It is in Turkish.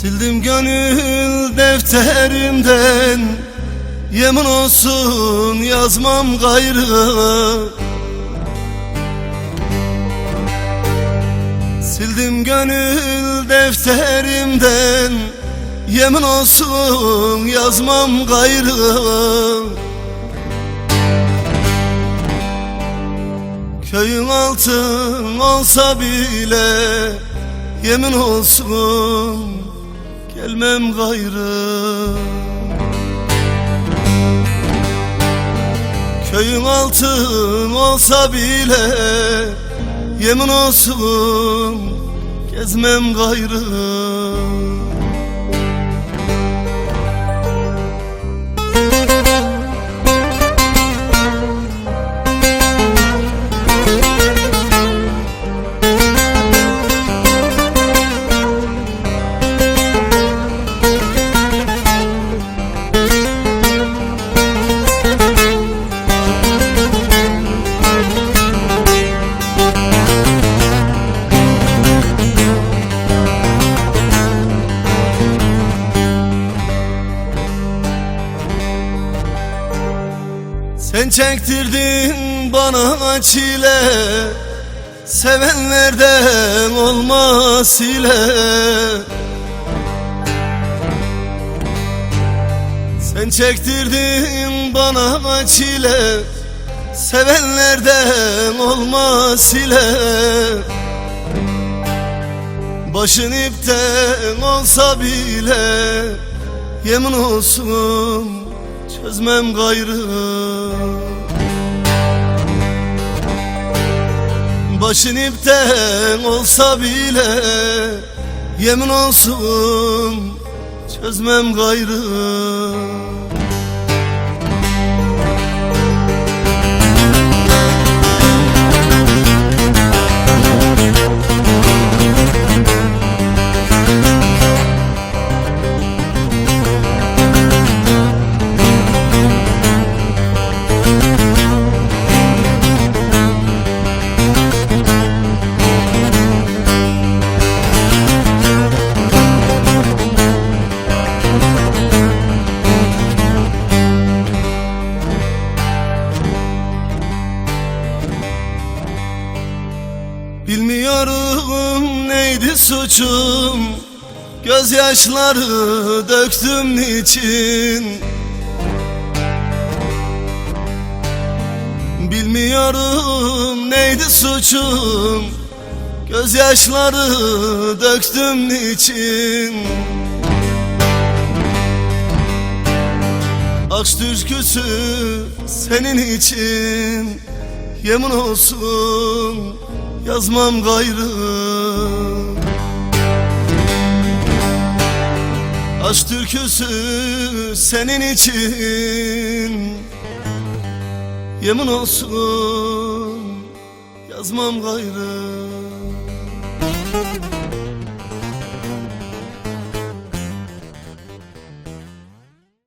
Sildim gönül defterimden Yemin olsun yazmam gayrı. Sildim gönül defterimden Yemin olsun yazmam gayrı. Köyün altın olsa bile Yemin olsun gelmem gayrı. Köyün altın olsa bile Yemin olsun gezmem gayrı Sen çektirdin bana çile. Sevenlerden olmaz ile Sen çektirdin bana çile. Sevenlerden olmaz ile Başın ipten olsa bile Yemin olsun çözmem gayrı. Başın ipten olsa bile Yemin olsun çözmem gayrı Bilmiyorum neydi suçum? Gözyaşları döktüm niçin? Bilmiyorum neydi suçum? Gözyaşları döktüm niçin? Aşk türküsü senin için Yemin olsun yazmam gayrı. Aşk türküsü senin için. Yemin olsun yazmam gayrı